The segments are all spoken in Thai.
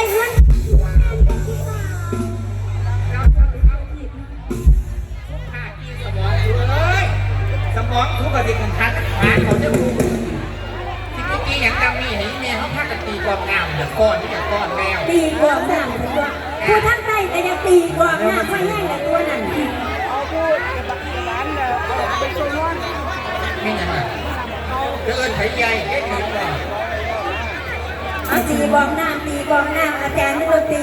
ข้ากินสมองเอ้ยสมองทุกข์กับที่กันทัดหาเขาจะรู้ที่เมื่อกี้อย่างดำนี่เห็นแม่เขาพักกันตีกองงามเดี๋ยวก้อนนี่เดี๋ยวก้อนแล้วตีกว่าหนังตัวผู้ทั้งใจแต่ยังตีกว่าหนังไม่แห้งแต่ตัวนั่นไม่ยังไงเดินไถใหญ่เอ็ดหนึ่งก่อนเอา ตีกว่าหน้าตีกว่าหน้าอาจารย์ไม่โดนตี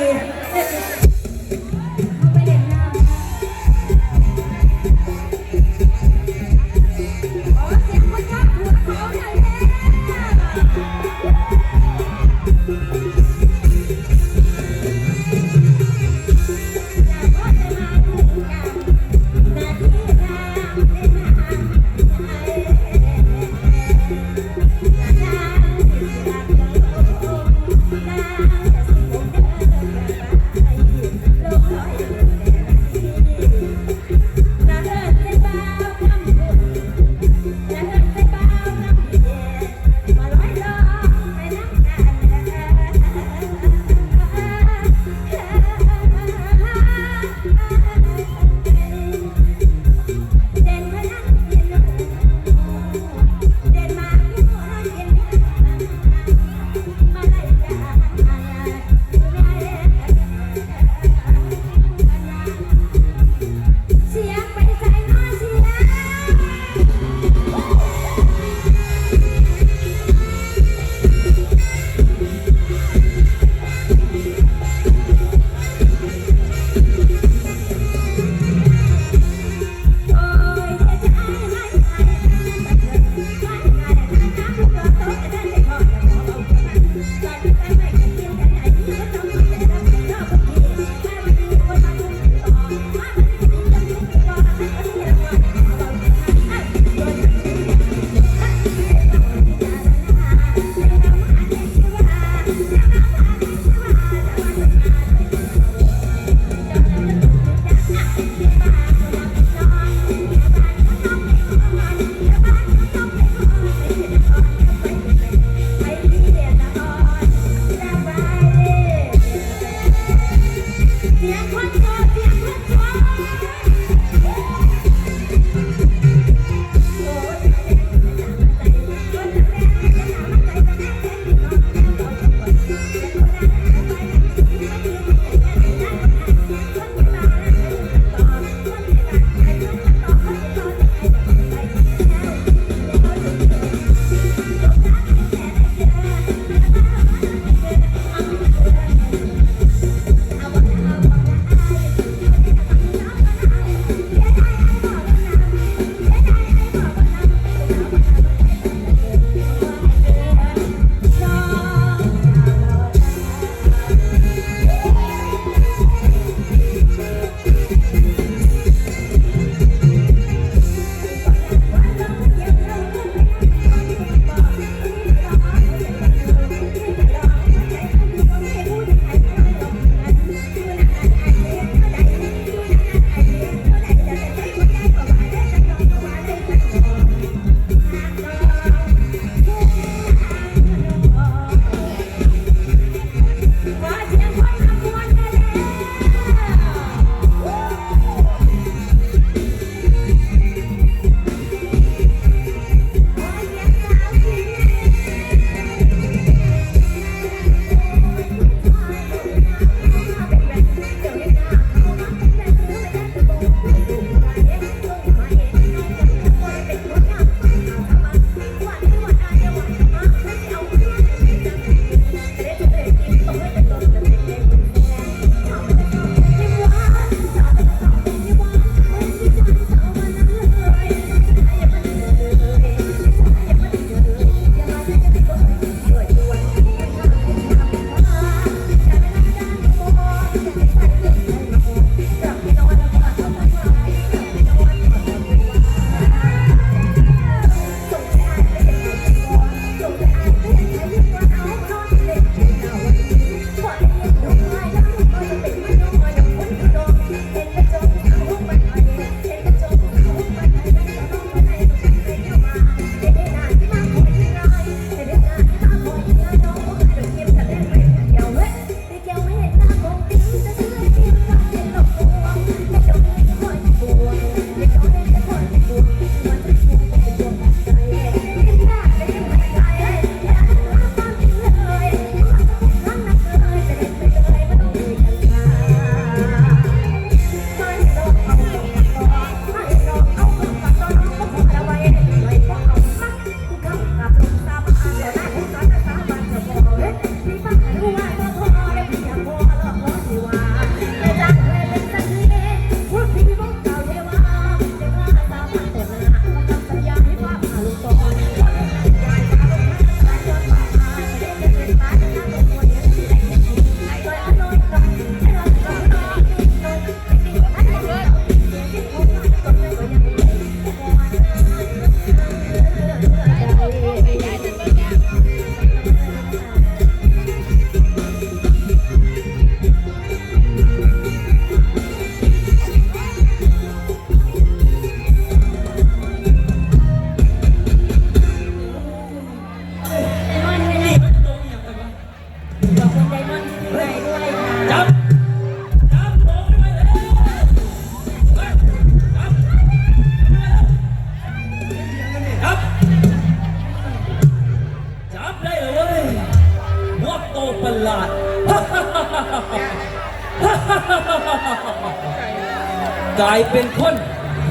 กลายเป็นคน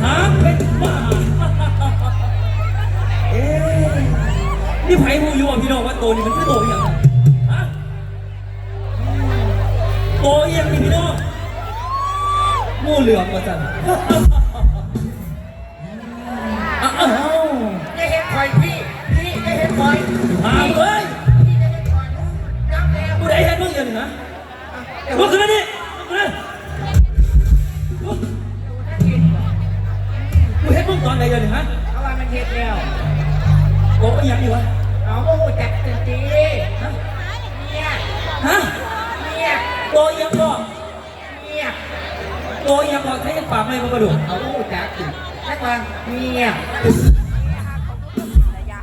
หาเป็นบ้าเอ๊ะนี่ไผ่หูอยู่อะพี่น้องว่าโตนี่มันคือโตอหย่างฮะโตอหย่างนี่พี่น้องงูเหลือมกว่าจันอ้าวจะเห็นคอยพี่พี่จะเห็นคอยหามเอ้ย ยังปากไม่มากระดูกเอาโมโหจัดจริงนักว่าเนี่ย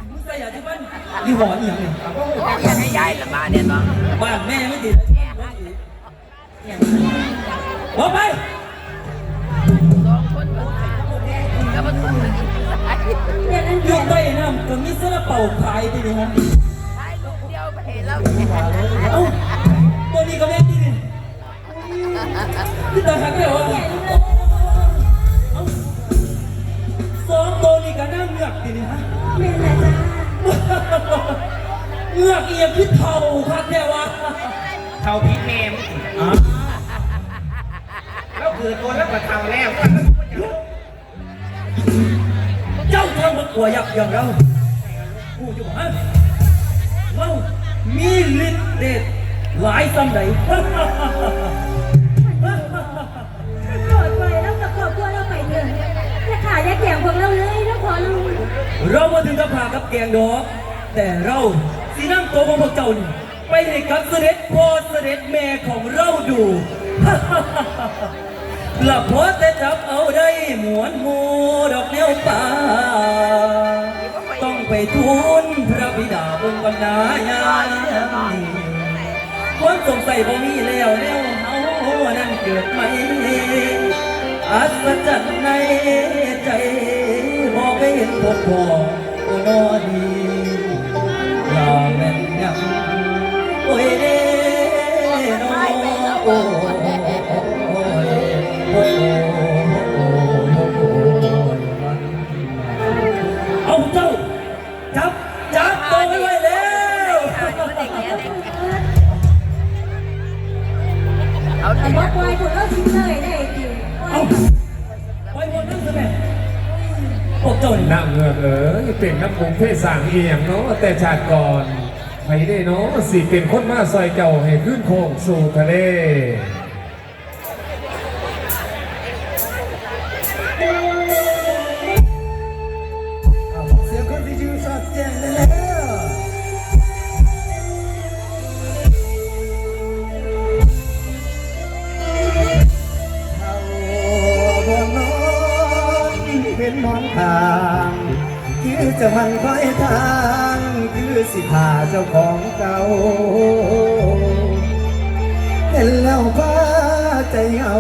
มึงใส่ยาที่บ้านยี่ห้อนี่ยังนี่เอาโมโหอจัดยากให้ยายละมาเนี่ยน้องบ้านแม่ไม่ติดบอกไปสองคนแล้วมันถูกเลยเดี๋ยวนั้นอเดี๋ยู่ยวใต้น้ำก็มีซาลาเป่าขายไปนี่ฮะถ่ายรูปเดียวไปเห็นแล้วเอ้าตัวนี้ก็แม่นที่นี่ที่ตาหักได้เหรอเอ้ องตัวนี้ก็นั่งเงือกทีนี่ฮะแม่นะจ๊ะเงือกเอียงพิษเท่าคักแน่วะเท่าพี่แม่มึงสิอะแล้วเกิดตัวแล้วก็เท่าแล้วก็เจ้าทำมากลัวยักษ์อย่างเรากูอยู่ฮะเรามีฤทธิ์เดชหลายสำไหนโกรธไปแล้วกับครอบครัวเราไปเถอะอย่าขาดอย่าแก่งพวกเราเลยแล้วขอ เราเรามาถึงกับผากับแกงดอก แต่เราสีนั่งตัวของพวกเจ้านี่ไปให้กับเสด็จพ่อเสด็จแม่ของเราดูหลับพอแต่จับเอาได้หมวนหมูดอกเลี้ยวป่า ต้องไปทูลพระบิดาบนบรรณายามนี้ความสงสัยบ่มีแล้วแล้วเฮานั้นเกิดไหมอัศจรรย์ในใจ บอกให้เห็นพบพ่อโอ้นอดีลาแม่นยังโอ้ยเด้นอโอ้ยโอ้ยโอ้ยโอ้ยเอาเจ้าจับจับตัวไว้ไว้แล้วเอาแต่แต่ว่าปล่อยพวกเราทิ้งเลยได้จริงปล่เอาอยไปบนนั่งสิแม่ พวกเจ้านี่น้ำเงือกเอ๋ยเป็นน้ำคงเพศสางเอียงเนาะแต่ชาติก่อนไปได้เนาะสิเป็นคนมาซอยเจ้าให้ขึ้นโค้งสู่ทะเล เจ้าของเก่าเห็นแล้วพาใจเอา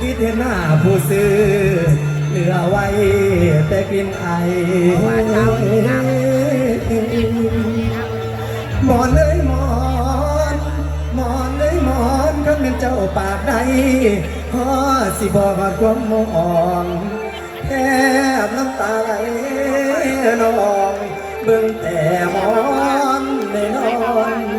คิดเห็นหน้าผู้ซื้อเหลือไว้แต่กลินไอหมอนเลยหมอนหมอนเลยหมอนก็เป็นเจ้าปากใดพอสิบอกอดความมองแทบน้ำตาไหลนอง เบื้องแต่มอนในนอน